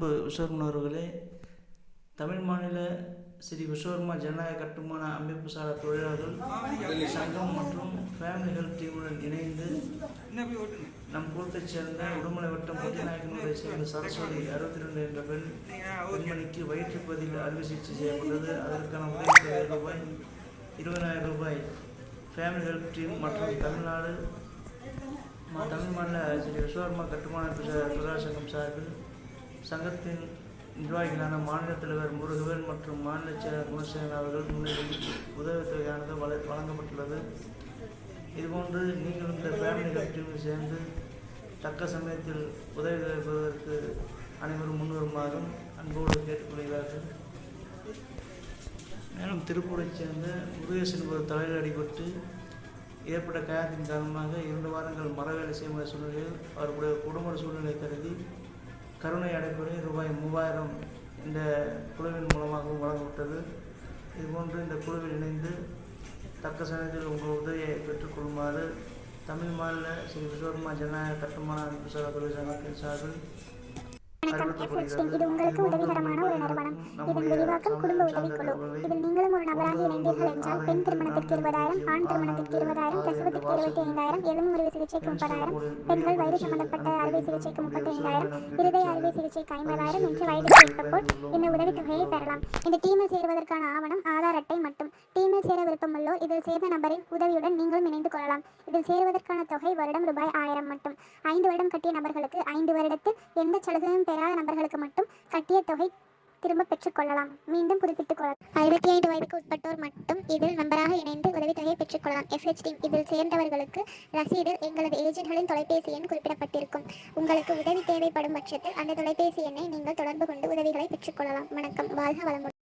அன்பு விஸ்வகர்மன் அவர்களே தமிழ் மாநில ஸ்ரீ விஸ்வகர்மா ஜனநாயக கட்டுமான அமைப்பு சாரா தொழிலாளர்கள் சங்கம் மற்றும் ஃபேமிலி ஹெல்த் டீமுடன் இணைந்து நம் கூட்டைச் சேர்ந்த உடுமலை வட்டம் பொதுநாயகனுடைய சேர்ந்த சரஸ்வதி அறுபத்தி ரெண்டு என்ற பெண் பெண்மணிக்கு வயிற்றுப்பதில் அறுவை சிகிச்சை செய்யப்பட்டது. அதற்கான உதவி ரூபாய் இருபதாயிரம் ரூபாய் ஃபேமிலி ஹெல்ப் டீம் மற்றும் தமிழ்நாடு தமிழ் மாநில ஸ்ரீ விஸ்வகர்மா கட்டுமான தொழிலாளர் சங்கம் சார்பில் சங்கத்தின் நிர்வாகிகளான மாநில தலைவர் முருகவேல் மற்றும் மாநில செயலர் குணசேகரன் அவர்கள் முன்னிலையில் உதவித்தொகையானது வள வழங்கப்பட்டுள்ளது. இதுபோன்று நீங்கள் இந்த ஃபேமிலி ஹெல்ப் சேர்ந்து தக்க சமயத்தில் உதவி பெறுவதற்கு அனைவரும் முன்வருமாறும் அன்போடு கேட்டுக்கொள்கிறார்கள். மேலும் திருப்பூரைச் சேர்ந்த முருகேசன் ஒரு தலையில் அடிபட்டு ஏற்பட்ட காயத்தின் காரணமாக இரண்டு வாரங்கள் மரவேலை செய்யும் சூழ்நிலையில் அவருடைய குடும்ப சூழ்நிலை கருதி கருணை அடைப்புரை ரூபாய் மூவாயிரம் இந்த குழுவின் மூலமாகவும் வழங்கப்பட்டது. இதுபோன்று இந்த குழுவில் இணைந்து தக்க சமயத்தில் உங்கள் உதவியை பெற்றுக்கொள்ளுமாறு தமிழ் மாநில ஸ்ரீ விஸ்வகர்மா ஜனநாயக கட்டுமான அமைப்பு சாரா தொழில் சங்கத்தின் சார்பில் வணக்கம். இது உங்களுக்கு உதவிகரமான ஒரு நிறுவனம் இதன் விரிவாக்கம் குடும்ப உதவிக்குழு. இதில் நீங்களும் ஒரு நபராக இணைந்தீர்கள் என்றால் பெண் திருமணத்திற்கு இருபதாயிரம் ஆண் திருமணத்திற்கு இருபதாயிரம் பிரசவத்திற்கு இருபத்தி ஐந்தாயிரம் எலும்பு முறிவு சிகிச்சைக்கு முப்பதாயிரம் பெண்கள் வயிறு சம்பந்தப்பட்ட அறுவை சிகிச்சைக்கு முப்பத்தி ஐந்தாயிரம் இருதய அறுவை சிகிச்சைக்கு ஐம்பதாயிரம் என்று வயதுக்கு ஏற்போர் இந்த உதவித்தொகையை பெறலாம். இந்த டீமில் சேருவதற்கான ஆவணம் ஆதார் அட்டை மட்டும் டீமில் சேர விருப்பமுள்ளோர் இதில் சேர்ந்த நபரின் உதவியுடன் நீங்களும் இணைந்து கொள்ளலாம். இதில் சேருவதற்கான தொகை வருடம் ரூபாய் ஆயிரம் மட்டும். ஐந்து வருடம் கட்டிய நபர்களுக்கு ஐந்து வருடத்தில் எந்த சலுகையும் பெறாத நபர்களுக்கு மட்டும் கட்டிய தொகை திரும்ப பெற்றுக்கொள்ளலாம் மீண்டும் புதுப்பித்துக் கொள்ளலாம் அறுபத்தி ஐந்து வயதுக்கு உட்பட்டோர் மட்டும் இதில் நம்பராக இணைந்து உதவித்தொகையை பெற்றுக்கொள்ளலாம் எஃப்ஹெச் டீம் இதில் சேர்ந்தவர்களுக்கு ரசீதில் எங்களது ஏஜென்ட்களின் தொலைபேசி எண் குறிப்பிடப்பட்டிருக்கும். உங்களுக்கு உதவி தேவைப்படும் பட்சத்தில் அந்த தொலைபேசி எண்ணை நீங்கள் தொடர்பு கொண்டு உதவிகளை பெற்றுக்கொள்ளலாம் வணக்கம். வாழ்க வளமுடன்.